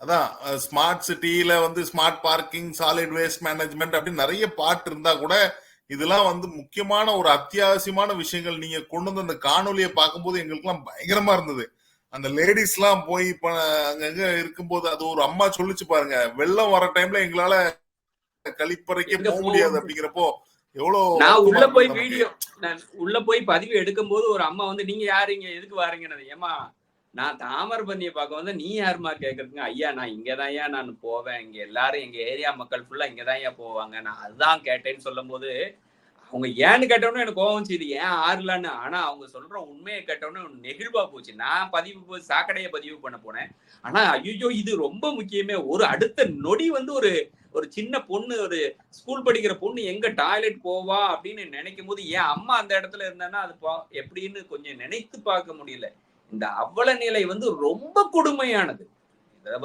அதான் ஸ்மார்ட் சிட்டியில வந்து smart parking solid waste management அப்படின்னு நிறைய பாட்டு இருந்தா கூட இதெல்லாம் வந்து முக்கியமான ஒரு அத்தியாவசியமான விஷயங்கள். நீங்க கொண்டு வந்து அந்த காணொலியை பார்க்கும்போது எங்களுக்கெல்லாம் பயங்கரமா இருந்தது. அந்த லேடிஸ் எல்லாம் போய் இப்ப அங்கங்க இருக்கும்போது அது ஒரு அம்மா சொல்லிச்சு பாருங்க வெள்ளம் வர டைம்ல எங்களால கழிப்பறைக்கே போக முடியாது? அப்படிங்கிறப்போ எவ்வளவு நான் உள்ள போய். வீடியோ நான் உள்ள போய் பதிவு எடுக்கும்போது ஒரு அம்மா வந்து நீங்க யாருங்க எதுக்கு வாரீங்கன்னு? ஏமா நான் தாமரபரணியை பார்க்க வந்து நீ யாருமா கேட்கறதுங்க ஐயா நான் இங்கதான் ஏன் நான் போவேன். இங்க எல்லாரும் எங்க ஏரியா மக்கள் ஃபுல்லா இங்கதான் ஏன் போவாங்க. நான் அதுதான் கேட்டேன்னு சொல்லும் போது அவங்க ஏன்னு கேட்டோன்னு எனக்கு கோவம் செய்யுது ஏன் ஆறலான்னு? ஆனா அவங்க சொல்ற உண்மையை கேட்டோன்னு நெகிழ்வா போச்சு. நான் பதிவு சாக்கடையை பதிவு பண்ண போனேன். ஆனா ஐயோ இது ரொம்ப முக்கியமே. ஒரு அடுத்த நொடி வந்து ஒரு ஒரு சின்ன பொண்ணு ஒரு ஸ்கூல் படிக்கிற பொண்ணு எங்க டாய்லெட் போவா அப்படின்னு நினைக்கும் போது என் அம்மா அந்த இடத்துல இருந்தானா அது எப்படின்னு கொஞ்சம் நினைத்து பார்க்க முடியல. இந்த அவல நிலை வந்து ரொம்ப கொடுமையானது.